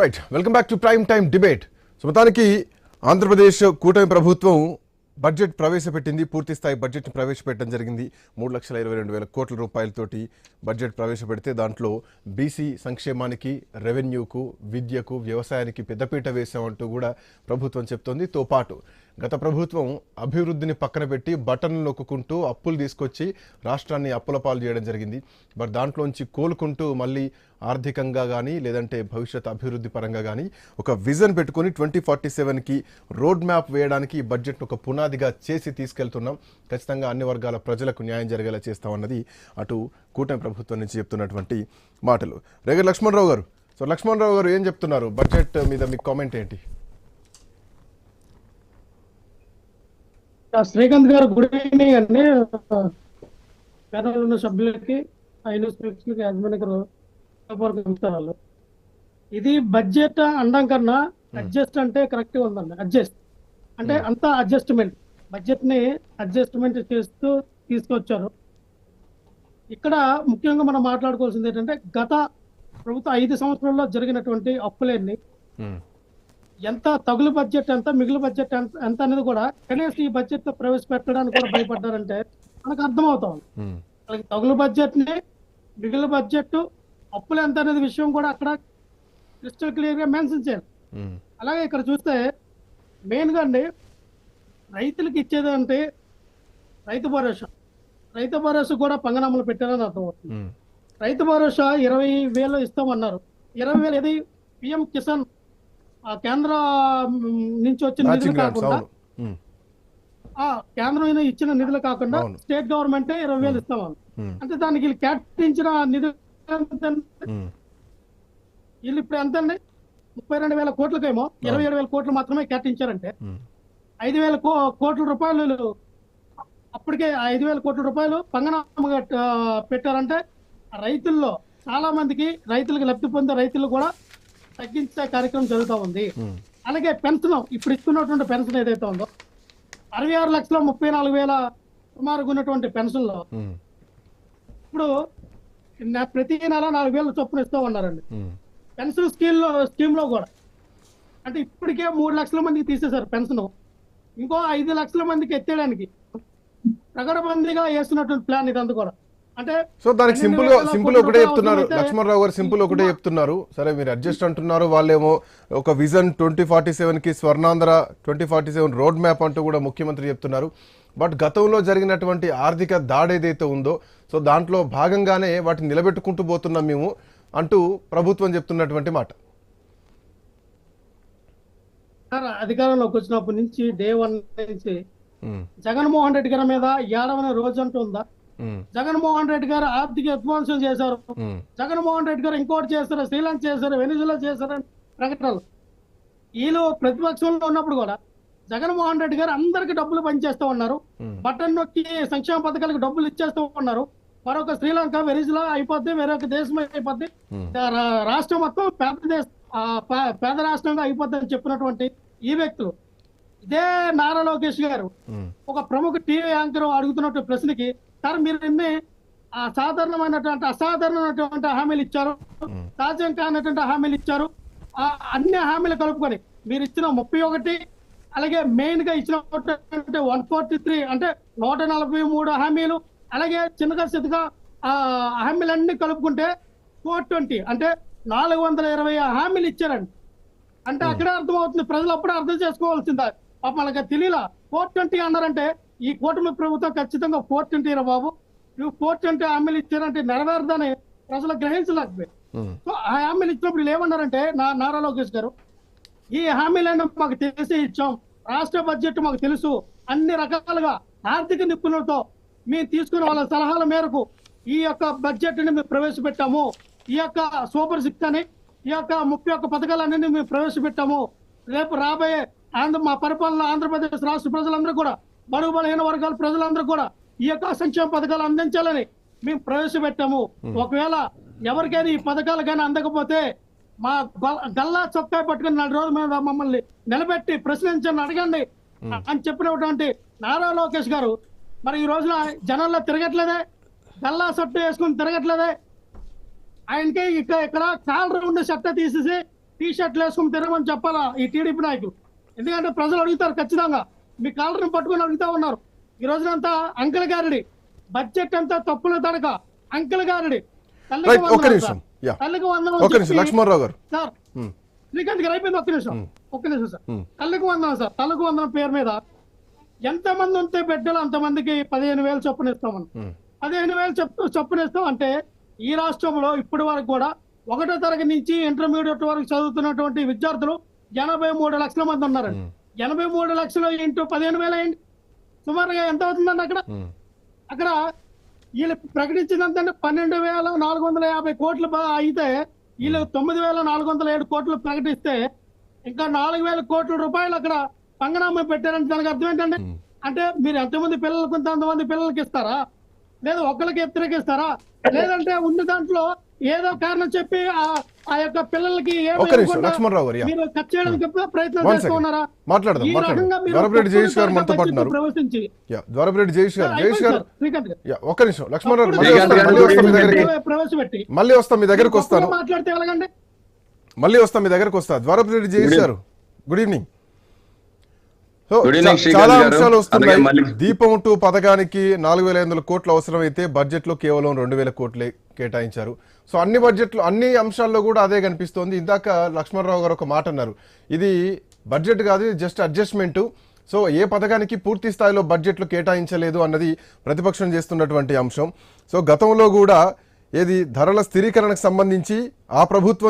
Right welcome back to prime time debate so మొత్తానికి ఆంధ్రప్రదేశ్ కూటమి ప్రభుత్వం బడ్జెట్ ప్రవేశపెట్టింది. పూర్తి స్థాయి బడ్జెట్ని ప్రవేశపెట్టడం జరిగింది. మూడు లక్షల ఇరవై రెండు వేల కోట్ల రూపాయలతోటి బడ్జెట్ ప్రవేశపెడితే దాంట్లో బీసీ సంక్షేమానికి రెవెన్యూకు విద్యకు వ్యవసాయానికి పెద్దపీట వేసామంటూ కూడా ప్రభుత్వం చెప్తోంది. తో పాటు గత ప్రభుత్వం అభివృద్ధిని పక్కన పెట్టి బటన్లు నొక్కుంటూ అప్పులు తీసుకొచ్చి రాష్ట్రాన్ని అప్పుల పాలు చేయడం జరిగింది. బట్ దాంట్లోంచి కోలుకుంటూ మళ్ళీ ఆర్థికంగా కానీ లేదంటే భవిష్యత్ అభివృద్ధి పరంగా కానీ ఒక విజన్ పెట్టుకొని ట్వంటీ ఫార్టీ సెవెన్కి రోడ్ మ్యాప్ వేయడానికి ఈ ఒక పునాదిగా చేసి తీసుకెళ్తున్నాం. ఖచ్చితంగా అన్ని వర్గాల ప్రజలకు న్యాయం జరిగేలా చేస్తామన్నది అటు కూటమి ప్రభుత్వం నుంచి చెప్తున్నటువంటి మాటలు. రేగర్ లక్ష్మణరావు గారు సో లక్ష్మణరావు గారు ఏం చెప్తున్నారు? బడ్జెట్ మీద మీ కామెంట్ ఏంటి? శ్రీకాంత్ గారు గుడ్ ఈవినింగ్ అండి ప్యానల్ ఉన్న సభ్యులకి ఐదు స్పీకర్స్కి యాజమాన్య నమస్కారాలు ఇది బడ్జెట్ అనడం కన్నా అడ్జస్ట్ అంటే కరెక్ట్గా ఉందండి. అడ్జస్ట్. అంటే అంతా అడ్జస్ట్మెంట్. బడ్జెట్ని అడ్జస్ట్మెంట్ చేస్తూ తీసుకొచ్చారు. ఇక్కడ ముఖ్యంగా మనం మాట్లాడుకోవాల్సింది ఏంటంటే గత ప్రభుత్వ ఐదు సంవత్సరాల్లో జరిగినటువంటి అప్పులన్నీ మ్మ్. ఎంత తగులు బడ్జెట్ ఎంత మిగులు బడ్జెట్ ఎంత అనేది కూడా కనీసం ఈ బడ్జెట్తో ప్రవేశపెట్టడానికి కూడా భయపడ్డారంటే మనకు అర్థమవుతాం. వాళ్ళకి తగులు బడ్జెట్ని మిగులు బడ్జెట్ అప్పులు ఎంత అనేది విషయం కూడా అక్కడ క్రిస్టల్ క్లియర్గా మెన్షన్ చేయాలి. అలాగే ఇక్కడ చూస్తే మెయిన్గా అండి రైతులకు ఇచ్చేది అంటే రైతు భరోసా రైతు భరోసా కూడా పంగనామలు పెట్టారని అర్థమవుతుంది. రైతు భరోసా ఇరవై వేలు ఇస్తామన్నారు ఇరవై వేలు ఇది పిఎం కిసాన్ కేంద్ర నుంచి వచ్చిన నిధులు కాకుండా కేంద్రం ఇచ్చిన నిధులు కాకుండా. స్టేట్ గవర్నమెంట్ ఇరవై వేలు మ్మ్. అంటే దానికి కేటాయించిన నిధులు. వీళ్ళు ఇప్పుడు ఎంత అండి ముప్పై రెండు వేల కోట్లకేమో ఇరవై ఏడు వేల కోట్లు మాత్రమే కేటాయించారంటే. ఐదు వేల కో కోట్ల రూపాయలు అప్పటికే ఐదు వేల కోట్ల రూపాయలు పంగనామగా ఆ, పెట్టారంటే రైతుల్లో చాలా మందికి రైతులకు లబ్ధి పొందే రైతులు కూడా తగ్గించే కార్యక్రమం జరుగుతూ ఉంది. అలాగే పెన్షన్ ఇప్పుడు ఇస్తున్నటువంటి పెన్షన్ ఏదైతే ఉందో అరవై ఆరు లక్షల ముప్పై నాలుగు వేల సుమారుగా ఉన్నటువంటి పెన్షన్లో. ఇప్పుడు ప్రతి నెల నాలుగు వేల చొప్పున ఇస్తూ ఉన్నారండి. పెన్షన్ స్కీమ్లో స్కీమ్లో కూడా అంటే ఇప్పటికే మూడు లక్షల మందికి తీసేశారు పెన్షన్ ఇంకో ఐదు లక్షల మందికి ఎత్తేయడానికి ప్రగడబందీగా వేస్తున్నటువంటి ప్లాన్ ఇదంతా కూడా అంటే సో దానికి సింపుల్ సింపుల్ ఒకటే చెప్తున్నారు. లక్ష్మణరావు గారు సింపుల్ ఒకటే చెప్తున్నారు. సరే మీరు అడ్జస్ట్ అంటున్నారు. వాళ్ళేమో ఒక విజన్ ట్వంటీ ఫార్టీ సెవెన్కి Swarnandhra twenty forty seven road map అంటూ కూడా ముఖ్యమంత్రి చెప్తున్నారు. బట్ గతంలో జరిగినటువంటి ఆర్థిక దాడి ఏదైతే ఉందో సో దాంట్లో భాగంగానే వాటిని నిలబెట్టుకుంటూ పోతున్నాం మేము అంటూ ప్రభుత్వం చెప్తున్నటువంటి మాట. సార్ అధికారంలోకి వచ్చినప్పటి నుంచి డే వన్ నుంచి జగన్మోహన్ రెడ్డి గారి మీద ఏడవని రోజు అంటూ ఉందా? జగన్మోహన్ రెడ్డి గారు ఆర్థిక విధ్వంసం చేశారు. జగన్మోహన్ రెడ్డి గారు ఇంకోటి చేశారు శ్రీలంక చేశారు వెనిజులా చేశారు ప్రకటనలు. వీళ్ళు ప్రతిపక్షంలో ఉన్నప్పుడు కూడా జగన్మోహన్ రెడ్డి గారు అందరికి డబ్బులు పనిచేస్తూ ఉన్నారు. బటన్ నొక్కి సంక్షేమ పథకాలకు డబ్బులు ఇచ్చేస్తూ ఉన్నారు. మరొక శ్రీలంక వెనిజులా అయిపోద్ది వేరొక దేశం అయిపోద్ది. రాష్ట్రం మొత్తం పేద దేశ పేద రాష్ట్రంగా అయిపోద్ది అని చెప్పినటువంటి ఈ వ్యక్తులు. ఇదే నారా లోకేష్ గారు. ఒక ప్రముఖ టీవీ యాంకర్ అడుగుతున్నటువంటి ప్రశ్నకి సార్ మీరు ఎన్ని ఆ సాధారణమైనటువంటి అసాధారణమైనటువంటి హామీలు ఇచ్చారు. సహజం కానటువంటి హామీలు ఇచ్చారు. ఆ అన్ని హామీలు కలుపుకొని మీరు ఇచ్చిన ముప్పై ఒకటి అలాగే మెయిన్గా ఇచ్చిన వన్ ఫార్టీ త్రీ అంటే నూట నలభై మూడు హామీలు అలాగే చిన్నగా చిన్నగా ఆ హామీలన్నీ కలుపుకుంటే ఫోర్ ట్వంటీ అంటే నాలుగు వందల ఇరవై హామీలు ఇచ్చారండి. అంటే అక్కడే అర్థమవుతుంది. ప్రజలు అప్పుడే అర్థం చేసుకోవాల్సిందా. పాప వాళ్ళకి తెలియలా. ఫోర్ ట్వంటీ అన్నారంటే ఈ కూటమి ప్రభుత్వం ఖచ్చితంగా ఫోర్ ట్వంటీ రా బాబు. నువ్వు ఫోర్ ట్వంటీ హామీలు ఇచ్చారంటే నెరవేరదని ప్రజలు గ్రహించలేకపోయారు. సో ఆ హామీలు ఇచ్చినప్పుడు ఏమన్నారంటే నా నారా లోకేష్ గారు ఈ హామీలను మాకు తెలిసి ఇచ్చాం. రాష్ట్ర బడ్జెట్ మాకు తెలుసు. అన్ని రకాలుగా ఆర్థిక నిపుణులతో మేము తీసుకున్న వాళ్ళ సలహాల మేరకు ఈ యొక్క బడ్జెట్ని మేము ప్రవేశపెట్టాము. ఈ యొక్క సూపర్ సిక్స్ అని ఈ యొక్క ముప్పై ఒక్క పథకాలన్నీ మేము ప్రవేశపెట్టాము. రేపు రాబోయే ఆంధ్ర మా పరిపాలన ఆంధ్రప్రదేశ్ రాష్ట్ర ప్రజలందరూ కూడా బడుగు బలహీన వర్గాల ప్రజలందరూ కూడా ఈ యొక్క సంక్షేమ పథకాలు అందించాలని మేము ప్రవేశపెట్టాము. ఒకవేళ ఎవరికైనా ఈ పథకాలు కానీ అందకపోతే మా గొల్ల- గల్లా చొక్కా పట్టుకుని నాలుగు రోజుల మీద మమ్మల్ని నిలబెట్టి ప్రశ్నించండి అడగండి అని చెప్పినటువంటి నారా లోకేష్ గారు మరి ఈ రోజున జనాల్లో తిరగట్లేదే? గల్లా సొట్టు వేసుకుని తిరగట్లేదే? ఆయనకి ఇక్కడ ఇక్కడ కాలర్ ఉండే షర్ట్ తీసేసి టీ షర్ట్లు వేసుకుని తిరగమని చెప్పాలా ఈ టీడీపీ నాయకులు? ఎందుకంటే ప్రజలు అడుగుతారు ఖచ్చితంగా. మీ కాలర్ని పట్టుకొని అడుగుతా ఉన్నారు. ఈ రోజునంతా అంకల్ గారిడి బడ్జెట్ అంతా తప్పుల తడక అంకల్ గారిడి తల్లికి సార్. వందనం లక్ష్మణరావు గారు. శ్రీకాంత్ గారు అయిపోయింది ఒక్క నిమిషం. ఒక్క నిమిషం సార్. తల్లికి వందనం సార్. తల్లికి వందనం పేరు మీద ఎంత మంది ఉంటే బిడ్డలు అంతమందికి పదిహేను వేలు చొప్పున ఇస్తామని. పదిహేను వేలు చెప్పు చొప్పున ఇస్తాం అంటే ఈ రాష్ట్రంలో ఇప్పటి వరకు కూడా ఒకటో తరగతి నుంచి ఇంటర్మీడియట్ వరకు చదువుతున్నటువంటి విద్యార్థులు ఎనభై మూడు లక్షల మంది ఉన్నారండి. ఎనభై మూడు లక్షలు ఇంటూ పదిహేను వేలు అయ్యండి. సుమారుగా ఎంత అవుతుందండి అక్కడ. అక్కడ వీళ్ళు ప్రకటించినంత పన్నెండు వేల నాలుగు వందల యాభై కోట్లు అయితే వీళ్ళు తొమ్మిది వేల నాలుగు వందల ఏడు కోట్లు ప్రకటిస్తే ఇంకా నాలుగు వేల కోట్ల రూపాయలు అక్కడ పంగనామా పెట్టారంటే దానికి అర్థం ఏంటంటే Hmm. అంటే మీరు ఎంతమంది పిల్లలకు ఉంటే అంతమంది పిల్లలకి ఇస్తారా? లేదా ఒక్కరికి వ్యతిరేకిస్తారా? లేదంటే ఉన్న దాంట్లో ఏదో కారణం చెప్పి ఆ ఆ యొక్క పిల్లలకి లక్ష్మణరావు గారు మీరు చేయడానికి ప్రయత్నం మాట్లాడదాం ద్వారపురెడ్డి జయేష్ గారు మనతో పాటు ఉన్నారు ద్వారపురెడ్డి జయేష్ గారు జయేష్ గారు. శ్రీకాంత్ గారు. యా ఒక్క నిమిషం లక్ష్మణరావు అప్పుడు మళ్ళీ మళ్ళీ వస్తాం మీ దగ్గరికి. ఈవినింగ్ ప్రవేశపెట్టి. మళ్ళీ వస్తాం మీ దగ్గరకు వస్తాను. తప్పుగా మాట్లాడితే ఎలాగండి? మళ్ళీ వస్తాం మీ దగ్గరకు వస్తా ద్వారపురెడ్డి జయేష్ గారు గుడ్ ఈవినింగ్ చాలా. అంశాలు వస్తున్నాయి. దీపం టూ పథకానికి నాలుగు వేల ఐదు వందల కోట్లు అవసరమైతే బడ్జెట్లో కేవలం రెండు వేల కోట్లే కేటాయించారు. సో అన్ని బడ్జెట్లు అన్ని అంశాల్లో కూడా అదే కనిపిస్తోంది. ఇందాక లక్ష్మణరావు గారు ఒక మాట అన్నారు. ఇది బడ్జెట్ కాదు జస్ట్ అడ్జస్ట్మెంట్. సో ఏ పథకానికి పూర్తి స్థాయిలో బడ్జెట్లు కేటాయించలేదు అన్నది ప్రతిపక్షం చేస్తున్నటువంటి అంశం. సో గతంలో కూడా ఏది ధరల స్థిరీకరణకు సంబంధించి ఆ ప్రభుత్వం